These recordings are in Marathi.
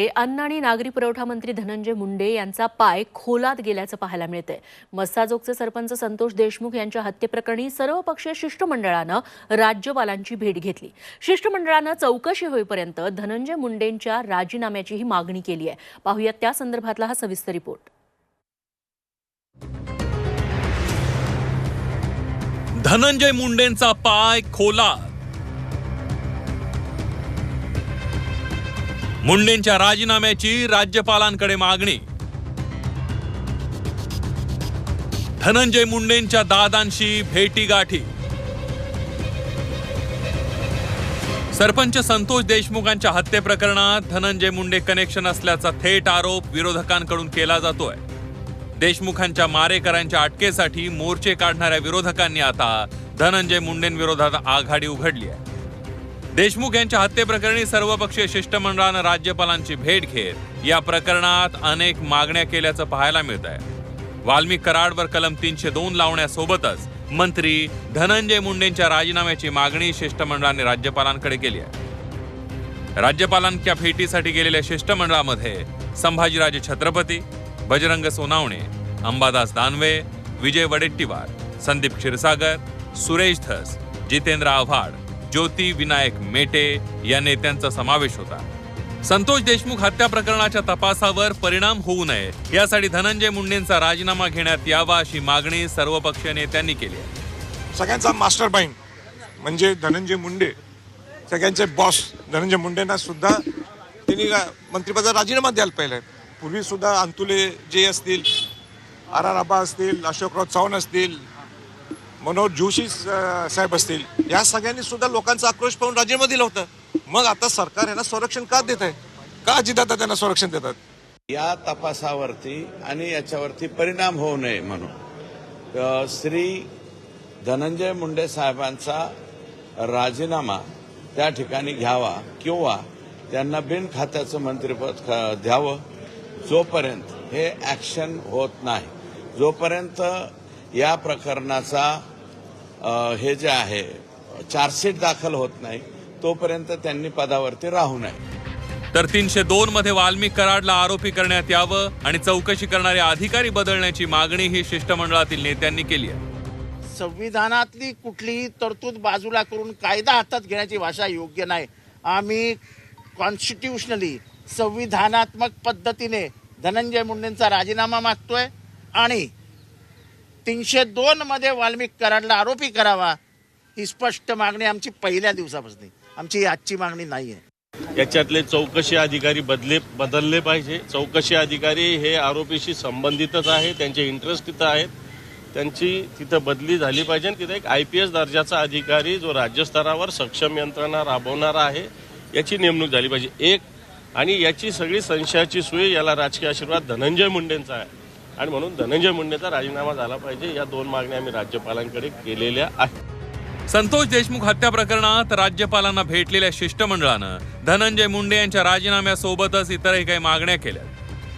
हे अन्न आणि नागरी पुरवठा मंत्री धनंजय मुंडे यांचा पाय खोलात गेल्याचं पाहायला मिळतंय. मस्साजोगचे सरपंच संतोष देशमुख यांच्या हत्येप्रकरणी सर्वपक्षीय शिष्टमंडळानं राज्यपालांची भेट घेतली. शिष्टमंडळानं चौकशी होईपर्यंत धनंजय मुंडेंच्या राजीनाम्याचीही मागणी केली आहे. पाहूयात त्या संदर्भातला हा सविस्तर रिपोर्ट. धनंजय मुंडेंचा पाय खोलात. मुंडेंच्या राजीनाम्याची राज्यपालांकडे मागणी. धनंजय मुंडेंच्या दादांशी भेटीगाठी. सरपंच संतोष देशमुखांच्या हत्येप्रकरणात धनंजय मुंडे कनेक्शन असल्याचा थेट आरोप विरोधकांकडून केला जातोय. देशमुखांच्या मारेकरांच्या अटकेसाठी मोर्चे काढणाऱ्या विरोधकांनी आता धनंजय मुंडेंविरोधात आघाडी उघडली आहे. देशमुख यांच्या हत्येप्रकरणी सर्वपक्षीय शिष्टमंडळानं राज्यपालांची भेट घेत या प्रकरणात अनेक मागण्या केल्याचं पाहायला मिळत आहे वाल्मिक कराडवर कलम तीनशे दोन लावण्यासोबतच मंत्री धनंजय मुंडेंच्या राजीनाम्याची मागणी शिष्टमंडळाने राज्यपालांकडे केली आहे. राज्यपालांच्या भेटीसाठी गेलेल्या शिष्टमंडळामध्ये संभाजीराजे छत्रपती बजरंग सोनावणे अंबादास दानवे विजय वडेट्टीवार संदीप क्षीरसागर सुरेश धस जितेंद्र आव्हाड ज्योती विनायक मेटे या नेत्यांचा समावेश होता. संतोष देशमुख हत्या प्रकरणाच्या तपासावर परिणाम होऊ नये यासाठी धनंजय मुंडेंचा राजीनामा घेण्यात यावा अशी मागणी सर्वपक्षीय नेत्यांनी केली आहे. सगळ्यांचा मास्टर माइंड म्हणजे धनंजय मुंडे. सगळ्यांचे बॉस धनंजय मुंडेंना सुद्धा त्यांनी रा- मंत्रिपदाचा राजीनामा द्यायला पाहिजे पूर्वी सुद्धा अंतुले जे असतील आर आर आबा असतील अशोकराव चव्हाण असतील मनोज जोशी स- साहेब असतील. या सगळ्यांनी सुद्धा लोकांचा आक्रोश पाहून राजीनामा दिला होता. मग आता सरकार यांना संरक्षण का देत आहे? का अजितदादा त्यांना संरक्षण देतात? या तपासावरती आणि याच्यावरती परिणाम होऊ नये म्हणून श्री धनंजय मुंडे साहेबांचा राजीनामा त्या ठिकाणी घ्यावा किंवा त्यांना बिन खात्याचं मंत्रिपद द्यावं जोपर्यंत हे ऍक्शन होत नाही. जोपर्यंत या प्रकरणाचा हे जे आहे चार्जशीट दाखल होत नाही तोपर्यंत त्यांनी पदावरती राहू नये. तर तीनशे दोन मध्ये वाल्मिक कराडला आरोपी करण्यात यावं आणि चौकशी करणारे अधिकारी बदलण्याची मागणी ही शिष्टमंडळातील नेत्यांनी केली आहे. संविधानातली कुठलीही तरतूद बाजूला करून कायदा हातात घेण्याची भाषा योग्य नाही. आम्ही कॉन्स्टिट्युशनली संविधानात्मक पद्धतीने धनंजय मुंडेंचा राजीनामा मागतोय आणि तीनशे दोन मध्ये वाल्मिक कराडला आरोपी करावा ही स्पष्ट मागणी आमची पहिल्या दिवसापासून. आमची आजची मागणी नाही आहे याच्यातले चौकशी अधिकारी बदले बदलले पाहिजे. चौकशी अधिकारी हे आरोपीशी संबंधितच आहे त्यांचे इंटरेस्ट तिथं आहेत. त्यांची तिथं बदली झाली पाहिजे. आणि तिथं एक आय पी एस दर्जाचा अधिकारी जो राज्यस्तरावर सक्षम यंत्रणा राबवणारा आहे याची नेमणूक झाली पाहिजे. एक आणि याची सगळी संशयाची सुई याला राजकीय आशीर्वाद धनंजय मुंडेंचा आहे. आणि म्हणून धनंजय मुंडेचा राजीनामा झाला पाहिजे. या दोन मागण्या आम्ही राज्यपालांकडे केलेल्या आहेत. संतोष देशमुख हत्या प्रकरणात राज्यपालांना भेटलेल्या शिष्टमंडळानं धनंजय मुंडे यांच्या राजीनाम्यासोबतच इतरही काही मागण्या केल्या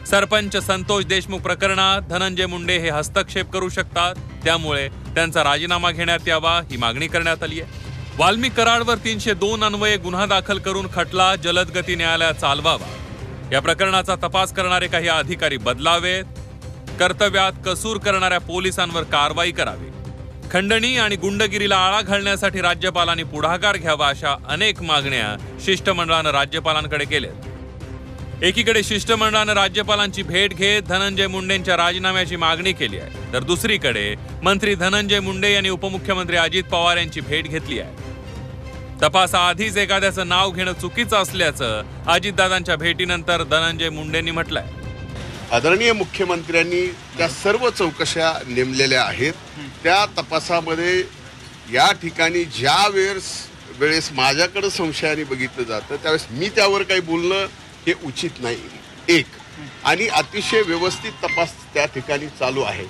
सरपंच संतोष देशमुख प्रकरणात धनंजय मुंडे हे हस्तक्षेप करू शकतात. त्यामुळे त्यांचा राजीनामा घेण्यात यावा ही मागणी करण्यात आली आहे. वाल्मिक कराडवर तीनशे दोन अन्वये गुन्हा दाखल करून खटला जलदगती न्यायालयात चालवावा. या प्रकरणाचा तपास करणारे काही अधिकारी बदलावेत. कर्तव्यात कसूर करणाऱ्या पोलिसांवर कारवाई करावी. खंडणी आणि गुंडगिरीला आळा घालण्यासाठी राज्यपालांनी पुढाकार घ्यावा अशा अनेक मागण्या शिष्टमंडळानं राज्यपालांकडे केल्यात. एकीकडे शिष्टमंडळानं राज्यपालांची भेट घेत धनंजय मुंडेंच्या राजीनाम्याची मागणी केली आहे तर दुसरीकडे मंत्री धनंजय मुंडे यांनी उपमुख्यमंत्री अजित पवार यांची भेट घेतली आहे. तपासाआधीच एखाद्याचं नाव घेणं चुकीचं असल्याचं अजितदादांच्या भेटीनंतर धनंजय मुंडेंनी म्हटलंय. आदरणीय मुख्यमंत्र्यांनी त्या सर्व चौकशा नेमलेल्या आहेत. त्या तपासामध्ये या ठिकाणी ज्या वेळेस वेळेस माझ्याकडं संशयाने बघितलं जातं त्यावेळेस मी त्यावर काही बोलणं हे उचित नाही. एक. आणि अतिशय व्यवस्थित तपास त्या ठिकाणी चालू आहे.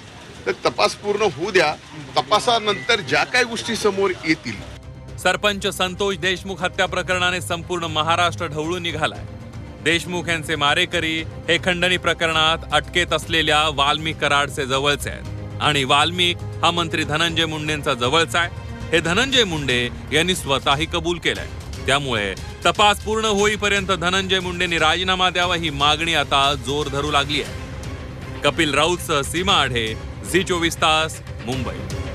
तर तपास पूर्ण होऊ द्या. तपासानंतर ज्या काही गोष्टी समोर येतील. सरपंच संतोष देशमुख हत्या प्रकरणाने संपूर्ण महाराष्ट्र ढवळून निघालाय. देशमुख यांचे मारेकरी हे खंडणी प्रकरणात अटकेत असलेल्या वाल्मिक कराडचे जवळचे आहेत. आणि वाल्मिक हा मंत्री धनंजय मुंडेंचा जवळचा आहे. हे धनंजय मुंडे यांनी स्वतःही कबूल केलंय. त्यामुळे तपास पूर्ण होईपर्यंत धनंजय मुंडेंनी राजीनामा द्यावा ही मागणी आता जोर धरू लागली आहे. कपिल राऊतसह सीमा आढे झी चोवीस तास मुंबई.